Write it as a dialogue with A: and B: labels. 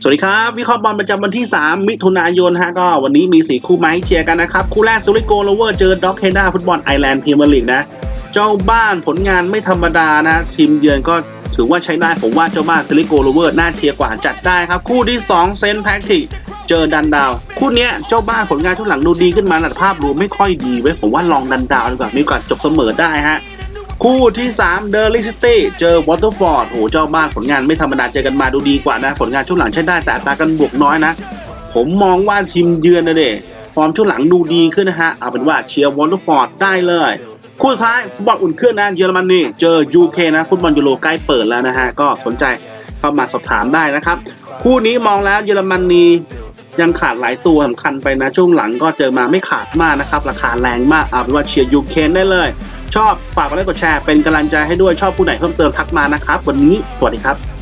A: สวัสดีครับ วิเคราะห์บอลประจำวันที่ 3 มิถุนายนฮะก็วันนี้มี 4 คู่มาให้เชียร์กันนะครับ คู่แรกซูริโกโลเวอร์เจอด็อกเฮด้าฟุตบอลไอแลนด์พรีเมียร์ลีกนะ เจ้าบ้านผลงานไม่ธรรมดานะ ทีมเยือนก็ถือว่าใช้ได้ผมว่าเจ้าบ้านซูริโกโลเวอร์น่าเชียร์กว่าจัดได้ครับ คู่ที่ 2 เซนต์แพทริกเจอดันดาว คู่นี้เจ้าบ้านผลงานทุกหลังดูดีขึ้นมาแต่ภาพรวมไม่ค่อยดีเว้ยผมว่าลองดันดาวดีกว่ามีโอกาสจบเสมอได้ฮะ คู่ที่3เดอร์ลิซิตี้เจอวอเตอร์ฟอร์ดโหเจ้าบ้านผลงานไม่ธรรมดาเจอกันมาดูดีกว่านะ ผลงานช่วงหลังใช้ได้แต่ตากันบวกน้อยนะ ผมมองว่าทีมเยือนนะเด็ฟอร์มช่วงหลังดูดีขึ้นนะฮะ เอาเป็นว่าเชียร์วอเตอร์ฟอร์ดได้เลย คู่สุดท้ายฟุตบอลอุ่นเครื่องนะเยอรมนีเจอยูเคนะฟุตบอลยูโรใกล้เปิดแล้วนะฮะก็สนใจเข้ามาสอบถามได้นะครับ คู่นี้มองแล้วเยอรมนี ยังขาดหลายตัวสำคัญไปนะ ช่วงหลังก็เจอมาไม่ขาดมากนะครับ ราคาแรงมากเอาเป็นว่าเชียร์ยูเคนได้เลย ชอบฝากกดไลค์กดแชร์เป็นกำลังใจให้ด้วยชอบผู้ไหนเพิ่มเติมทักมานะครับ วันนี้สวัสดีครับ